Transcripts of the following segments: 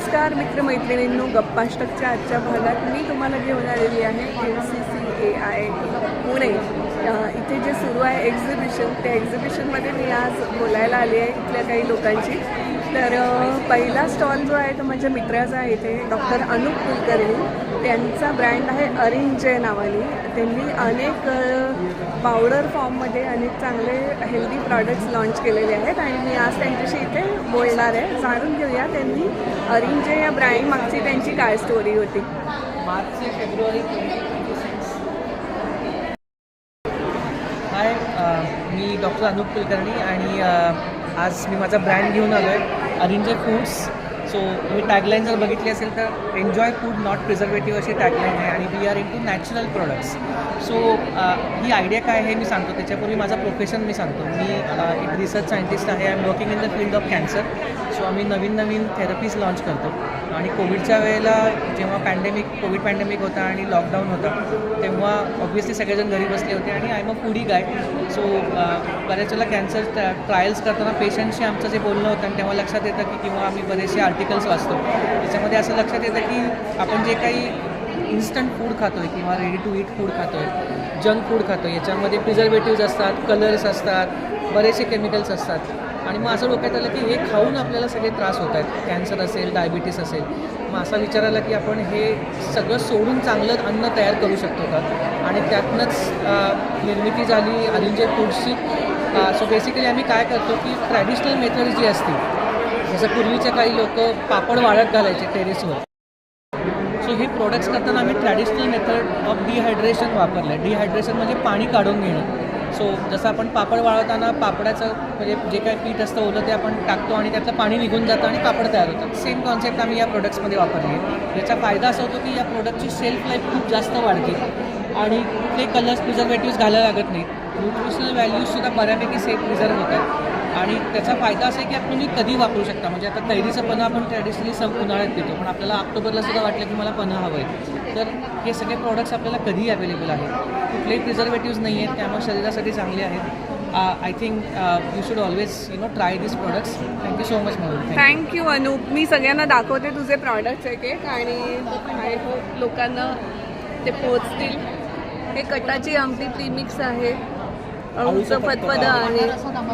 नमस्कार मित्रमैत्रिणींनो. गप्पाष्टकच्या आजच्या भागात मी तुम्हाला घेऊन आलेली आहे N C C A I Pune. इथे जे सुरू आहे एक्झिबिशन त्या एक्झिबिशनमध्ये मी आज बोलायला आली आहे इथल्या काही लोकांची तर पहिला स्टॉल जो आहे तो माझ्या मित्राचा आहे इथे डॉक्टर अनुप कुलकर्णी. त्यांचा ब्रँड आहे अरिंजय नावाने. त्यांनी अनेक पावडर फॉर्ममध्ये अनेक चांगले हेल्दी प्रॉडक्ट्स लॉन्च केलेले आहेत आणि मी आज त्यांच्याशी इथे बोलणार आहे. जाणून घेऊया त्यांनी अरिंजे या ब्रँड मागची त्यांची काय स्टोरी होती. मार्च फेब्रुवारी हाय मी डॉक्टर अनुप कुलकर्णी आणि आज मी माझा ब्रँड घेऊन आलो आहे अरिंजे फूड्स सो मी टॅगलाईन जर बघितली असेल तर एन्जॉय फूड नॉट प्रिझर्वेटिव्ह अशी टॅगलाईन आहे आणि we are in to natural products so he idea काय आहे मी सांगतो. त्याच्यापूर्वी माझं प्रोफेशन मी सांगतो. मी uh, एक रिसर्च सायंटिस्ट आहे. I am working in the field of cancer so आम्ही नवीन नवीन थेरपीज लॉन्च करतो. आणि कोविडच्या वेळेला जेव्हा पॅन्डेमिक कोविड पॅन्डेमिक होता आणि लॉकडाऊन होता तेव्हा ऑब्व्हियसली सगळेजण घरी बसले होते आणि I am a foodie guy so बऱ्याच वेळेला कॅन्सर ट्रायल्स करताना पेशंटशी आमचं जे बोलणं होतं आणि तेव्हा लक्षात येतं की किंवा आम्ही बरेचसे आर्ट आर्टिकल्स वाचतो त्याच्यामध्ये असं लक्षात येतं की आपण जे काही इन्स्टंट फूड खातो आहे किंवा रेडी टू ईट फूड खातो आहे जंक फूड खातो आहे याच्यामध्ये प्रिझर्वेटिव्ज असतात कलर्स असतात बरेचसे केमिकल्स असतात. आणि मग असं डोक्यात आलं की हे खाऊन आपल्याला सगळे त्रास होत आहेत. कॅन्सर असेल डायबिटीस असेल. मग असा विचार आला की आपण हे सगळं सोडून चांगलं अन्न तयार करू शकतो का? आणि त्यातनंच निर्मिती झाली अरिंजे फूड्सची सो बेसिकली आम्ही काय करतो की ट्रॅडिशनल मेथड जी असते जसं पूर्वीचे काही लोक पापड वाळत घालायचे टेरेसवर. सो हे प्रोडक्ट्स करताना आम्ही ट्रॅडिशनल मेथड ऑफ डिहायड्रेशन वापरलं आहे डिहायड्रेशन म्हणजे पाणी काढून घेणं. सो जसं आपण पापड वाळवताना पापडाचं म्हणजे जे काय पीठ असतं ओलं ते आपण टाकतो आणि त्यातलं पाणी निघून जातं आणि पापड तयार होतं सेम कॉन्सेप्ट आम्ही या प्रोडक्ट्समध्ये वापरली आहे. याचा फायदा असा होतो की या प्रोडक्टची सेल्फ लाईफ खूप जास्त वाढते. आणि कुठले कलर्स प्रिझर्वेटिव्स घालायला लागत नाहीत. न्यूट्रिशनल व्हॅल्यूजसुद्धा बऱ्यापैकी सेफ प्रिझर्व होतात. आणि त्याचा फायदा असा आहे की आपण कधी वापरू शकता. म्हणजे आता कैरीचं पन्हा आपण ट्रॅडिशनली सम उन्हाळ्यात देतो पण आपल्याला ऑक्टोबरला सुद्धा वाटलं की मला पन्हा हवं आहे तर हे सगळे प्रॉडक्ट्स आपल्याला कधीही अवेलेबल आहेत? कुठलेही प्रिझर्वेटिव्ज नाही आहेत त्यामुळे शरीरासाठी चांगले आहेत. I think you should always you know try this products thank you so much म्हणून थँक्यू अनूप मी सगळ्यांना दाखवते तुझे प्रॉडक्ट्स एक एक. आणि आय होप लोकांना ते पोचतील. हे कटाची आमटी प्रीमिक्स आहे. अळूचं फतफद आहे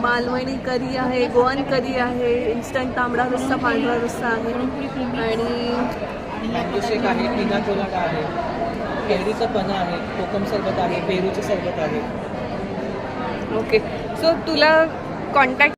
मालवणी करी आहे गोवन करी आहे इन्स्टंट तांबडा रस्सा पांढरा रस्सा आहे. आणि शेक पिना आहे कोकम सरबत आहे पेरूचं सरबत आहे. ओके सो तुला कॉन्टॅक्ट